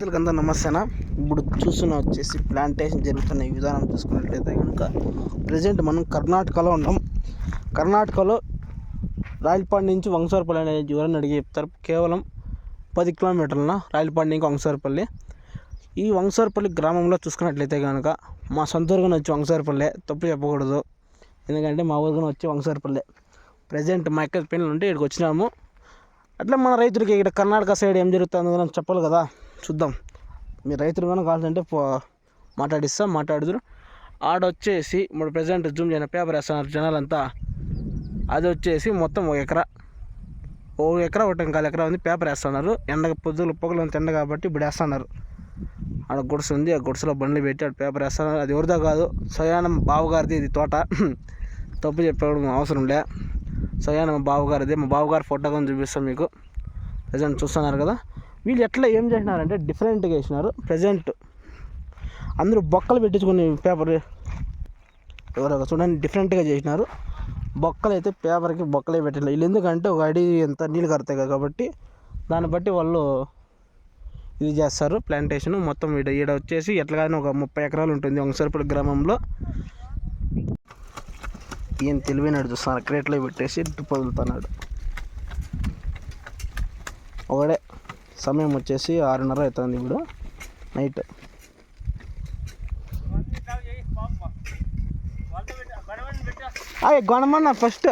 రైతులకంతా నమస్తేనా? ఇప్పుడు చూస్తున్న వచ్చేసి ప్లాంటేషన్ జరుగుతున్న ఈ విధానం చూసుకున్నట్లయితే కనుక ప్రజెంట్ మనం కర్ణాటకలో ఉన్నాం. కర్ణాటకలో రాయలపాడి నుంచి వంగసారపల్లి అనే ఎవరైనా అడిగి చెప్తారు. కేవలం పది కిలోమీటర్లన? రాయలపాడి నుంచి వంగసారపల్లి ఈ వంగసారపల్లి గ్రామంలో చూసుకున్నట్లయితే కనుక మా సొంత ఊరుగా వచ్చి వంగసారపల్లె తప్పు చెప్పకూడదు. ఎందుకంటే మా ఊరుగా వచ్చి వంగసారపల్లె ప్రజెంట్ మా ఎక్కడ పెళ్ళి ఉంటే ఇక్కడికి వచ్చినాము. అట్లా మన రైతులకి ఇక్కడ కర్ణాటక సైడ్ ఏం జరుగుతుందో మనం చెప్పాలి కదా. చూద్దాం. మీ రైతులు కానీ కావాలంటే పో మాట్లాడిస్తా మాట్లాడుదురు. ఆడ వచ్చేసి ఇప్పుడు ప్రజెంట్ జూమ్ చేయన పేపర్ వేస్తున్నారు జనాలంతా. అది వచ్చేసి మొత్తం ఒక ఎకరా. ఓ ఎకరా ఒకటి కాలు ఎకరా ఉంది పేపర్ వేస్తున్నారు. ఎండ పొద్దులు పొగలు ఉంది ఎండ కాబట్టి ఇప్పుడు వేస్తున్నారు. ఆడ గుడిసె ఉంది ఆ గుడిసెలో బండ్లు పెట్టి ఆడ పేపర్ వేస్తున్నారు. అది ఎవరిదో కాదు సయానం బావగారిది ఇది తోట. తప్పు చెప్పడం అవసరం లే. సయానం బావగారిది మా బావగారి ఫోటో కానీ చూపిస్తాం మీకు. ప్రజెంట్ చూస్తున్నారు కదా. వీళ్ళు ఎట్లా ఏం చేసినారంటే డిఫరెంట్గా వేసినారు. ప్రజెంట్ అందరూ బొక్కలు పెట్టించుకుని పేపర్ ఎవరో చూడండి డిఫరెంట్గా చేసినారు. బొక్కలు అయితే పేపర్కి బొక్కలే పెట్టలేదు వీళ్ళు ఎందుకంటే ఒక అడి ఎంత నీళ్ళు కడతాయి కదా కాబట్టి దాన్ని బట్టి వాళ్ళు ఇది చేస్తారు ప్లాంటేషన్ మొత్తం ఈడ ఈడ వచ్చేసి ఎట్లాగైనా ఒక ముప్పై ఎకరాలు ఉంటుంది. వంగసరపల్లి గ్రామంలో. ఈయన తెలివైనాడు చూస్తాను. క్రేట్లో పెట్టేసి డ్రిప్ వదులుతున్నాడు ఒకడే సమయం వచ్చేసి ఆరున్నర అవుతుంది ఇప్పుడు. నైట్ అయ్యి గొనమన్న ఫస్ట్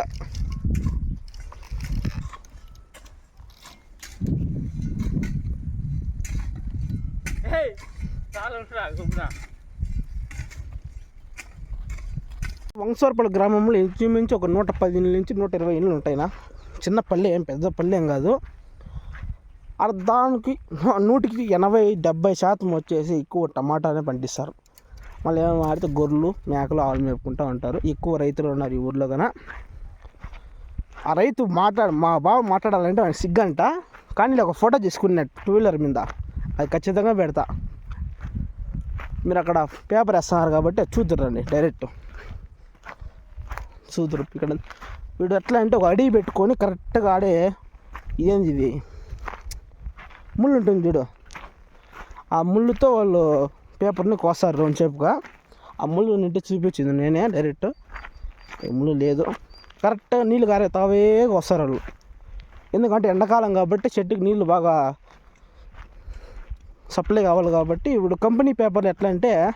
వంగసోరపల్లి గ్రామంలో ఇంచుమించు ఒక నూట పది నుంచి నూట ఇరవై ఇళ్ళు ఉంటాయినా. చిన్న పల్లె ఏం పెద్ద పల్లె ఏం కాదు. దానికి నూటికి ఎనభై డెబ్బై శాతం వచ్చేసి ఎక్కువ టమాటానే పండిస్తారు. మళ్ళీ ఏమైనా వాడితే గొర్రెలు మేకలు ఆవులు మేపుకుంటూ ఉంటారు. ఎక్కువ రైతులు ఉన్నారు ఈ ఊర్లో కన ఆ రైతు మాట్లాడ మా బావ మాట్లాడాలంటే ఆయన సిగ్గంట. కానీ ఒక ఫోటో తీసుకున్నా టూ వీలర్ మీద. అది ఖచ్చితంగా పెడతా. మీరు అక్కడ పేపర్ వేస్తున్నారు కాబట్టి చూద్దరండి డైరెక్ట్. చూద్దరు ఇక్కడ. వీడు ఎట్లా అంటే ఒక అడిగి పెట్టుకొని కరెక్ట్గా ఆడే ఇదేంది ఇది? ముళ్ళు ఉంటుంది చూడు. ఆ ముళ్ళుతో వాళ్ళు పేపర్ని కోస్తారు రౌండ్ షేప్గా ఆ ముళ్ళు నింటి చూపించింది నేనే డైరెక్ట్. ముళ్ళు లేదు. కరెక్ట్గా నీళ్ళు కారే తావే వస్తారు వాళ్ళు. ఎందుకంటే ఎండాకాలం కాబట్టి చెట్టుకి నీళ్ళు బాగా సప్లై కావాలి కాబట్టి ఇప్పుడు కంపెనీ పేపర్లు ఎట్లా అంటే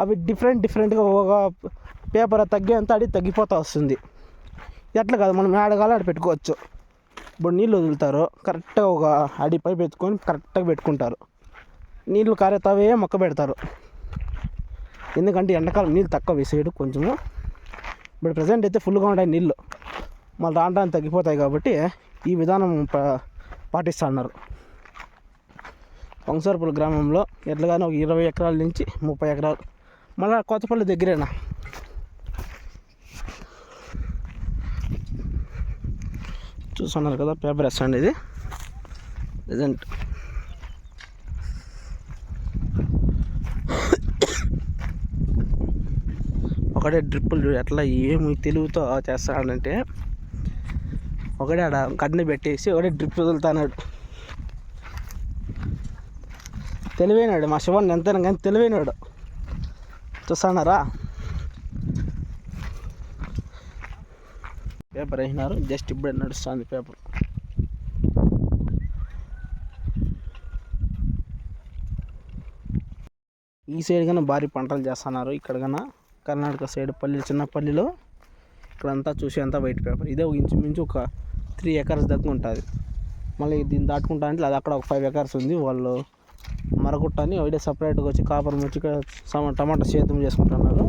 అవి డిఫరెంట్ డిఫరెంట్గా ఒక పేపర్ తగ్గేంత అడి తగ్గిపోతూ వస్తుంది. ఎట్లా కాదు మనం ఆడగాలి ఆడ పెట్టుకోవచ్చు. ఇప్పుడు నీళ్ళు వదులుతారు కరెక్ట్గా ఒక అడి పైపు ఎత్తుకొని కరెక్ట్గా పెట్టుకుంటారు. నీళ్ళు కారేతావే మొక్క పెడతారు. ఎందుకంటే ఎండాకాలం నీళ్ళు తక్కువ వేసేయడు కొంచెము. ఇప్పుడు ప్రజెంట్ అయితే ఫుల్గా ఉంటాయి నీళ్ళు. మళ్ళీ రాను తగ్గిపోతాయి కాబట్టి ఈ విధానం పా- పాటిస్తున్నారు. వంగసరపల్లి గ్రామంలో ఎట్లాగానే ఒక ఇరవై ఎకరాల నుంచి ముప్పై ఎకరాలు. మళ్ళీ కొత్తపల్లి దగ్గరేనా? చూస్తున్నారు కదా పేపర్ వేస్తండి ఇది. ప్రజెంట్ ఒకటే డ్రిప్పులు ఎట్లా ఏమి తెలివితో చేస్తాడంటే ఒకడే ఆడ కడ్ని పెట్టేసి ఒకటే డ్రిప్ వదులుతాడు తెలివైనాడు మా శివన్ ఎంతైనా కానీ తెలివైనాడు. చూస్తున్నారా? పేపర్ వేసినారు. జస్ట్ ఇప్పుడే నడుస్తుంది పేపర్. ఈ సైడ్ కన్నా భారీ పంటలు చేస్తున్నారు. ఇక్కడ కన్నా కర్ణాటక సైడ్ పల్లెలు చిన్న పల్లెలో. ఇక్కడంతా చూసి అంతా వైట్ పేపర్. ఇదే ఒక ఇంచుమించు ఒక త్రీ ఎకర్స్ దగ్గర ఉంటుంది. మళ్ళీ దీన్ని దాటుకుంటా అంటే అది అక్కడ ఒక ఫైవ్ ఎకర్స్ ఉంది. వాళ్ళు మరగొట్టని ఒకటే సపరేట్గా వచ్చి కాపర్ వచ్చి టమాటా సేద్యం చేసుకుంటున్నారు.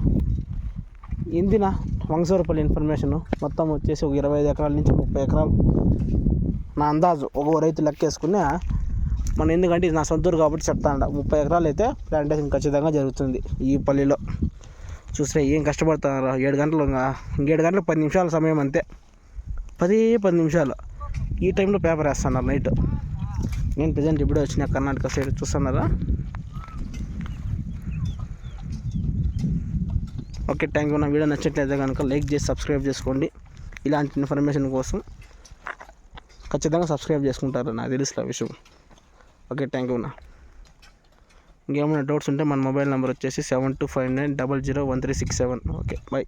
ఇందిన వంగసూరపల్లి ఇన్ఫర్మేషన్ మొత్తం వచ్చేసి ఒక ఇరవై ఐదు ఎకరాల నుంచి ముప్పై ఎకరాలు. నా అందాజు ఒక రైతు లెక్కేసుకుని మన ఎందుకంటే ఇది నా సొంతూరు కాబట్టి చెప్తాను ముప్పై ఎకరాలు అయితే ప్లాంటేషన్ ఖచ్చితంగా జరుగుతుంది ఈ పల్లిలో. చూస్తే ఏం కష్టపడుతున్నారు ఏడు గంటలు ఇంకా ఇంకేడు గంటలు పది నిమిషాల సమయం అంతే. పది పది నిమిషాలు. ఈ టైంలో పేపర్ వేస్తున్నారు నైట్ నేను ప్రజెంట్ ఇప్పుడే వచ్చిన కర్ణాటక సైడ్ చూస్తున్నారా? ఓకే థ్యాంక్ యూ నా వీడియో నచ్చట్లయితే కనుక లైక్ చేసి సబ్స్క్రైబ్ చేసుకోండి. ఇలాంటి ఇన్ఫర్మేషన్ కోసం ఖచ్చితంగా సబ్స్క్రైబ్ చేసుకుంటారు నాకు తెలుసు ఆ విషయం. ఓకే థ్యాంక్ యూ నా ఇంకేమైనా డౌట్స్ ఉంటే మన మొబైల్ నెంబర్ వచ్చేసి seven two five nine double zero one three six seven okay bye